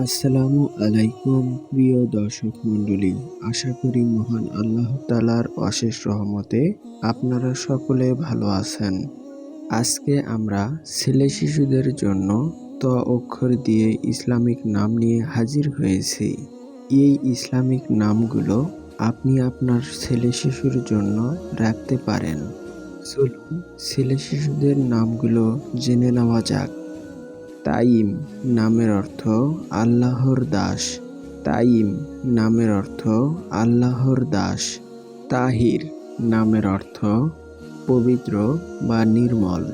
আসসালামু আলাইকুম, প্রিয় দর্শক মণ্ডলী। আশা করি মহান আল্লাহ তালার অশেষ রহমতে আপনারা সকলে ভালো আছেন। আজকে আমরা ছেলে শিশুদের জন্য ত অক্ষর দিয়ে ইসলামিক নাম নিয়ে হাজির হয়েছি। এই ইসলামিক নামগুলো আপনি আপনার ছেলে শিশুর জন্য রাখতে পারেন। চলুন ছেলে শিশুদের নামগুলো জেনে নেওয়া যাক। তাইম নামের অর্থ আল্লাহর দাস। তাইম নামের অর্থ আল্লাহর দাস। তাহির নামের অর্থ পবিত্র বা নির্মল।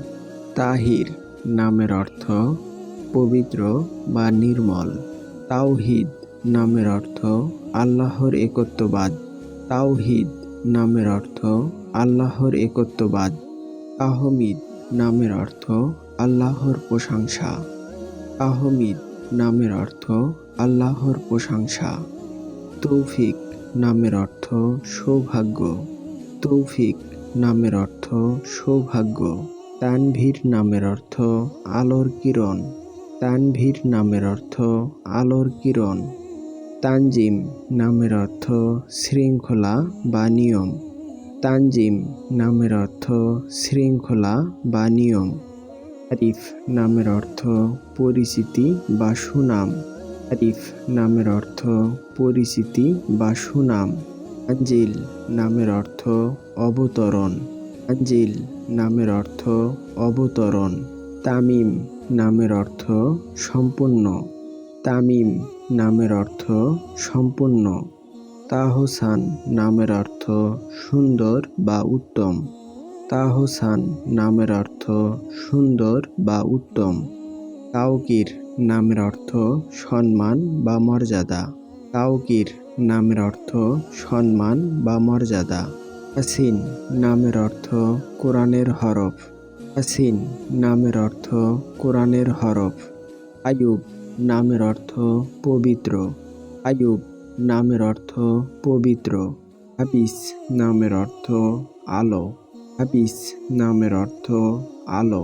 তাহির নামের অর্থ পবিত্র বা নির্মল। তাওহিদ নামের অর্থ আল্লাহর একত্ববাদ। তাওহিদ নামের অর্থ আল্লাহর একত্ববাদ। আহমিদ নামের অর্থ আল্লাহর প্রশংসা। আহমিদ নামের অর্থ আল্লাহর প্রশংসা। তৌফিক নামের অর্থ সৌভাগ্য। তৌফিক নামের অর্থ সৌভাগ্য। তানভীর নামের অর্থ আলোর কিরণ। তানভীর নামের অর্থ আলোর কিরণ। তানজিম নামের অর্থ শৃঙ্খলা বা নিয়ম। তানজিম নামের অর্থ শৃঙ্খলা বা নিয়ম। আরিফ নামের অর্থ পরিচিতি বা সুনাম আরিফ নামের অর্থ পরিচিতি বা সুনাম আঞ্জিল নামের অর্থ অবতরণ। আঞ্জিল নামের অর্থ অবতরণ। তামিম নামের অর্থ সম্পূর্ণ। তামিম নামের অর্থ সম্পূর্ণ। তাহসান নামের অর্থ সুন্দর বা উত্তম। তাহসান নামের অর্থ সুন্দর বা উত্তম। তাওকির নামের অর্থ সম্মান বা মর্যাদা। তাওকির নামের অর্থ সম্মান বা মর্যাদা। আসিন নামের অর্থ কোরআনের হরফ। আসিন নামের অর্থ কোরআনের হরফ। আয়ুব নামের অর্থ পবিত্র। আয়ুব নামের অর্থ পবিত্র। হাবিস নামের অর্থ আলো। হাবিস নামের অর্থ আলো।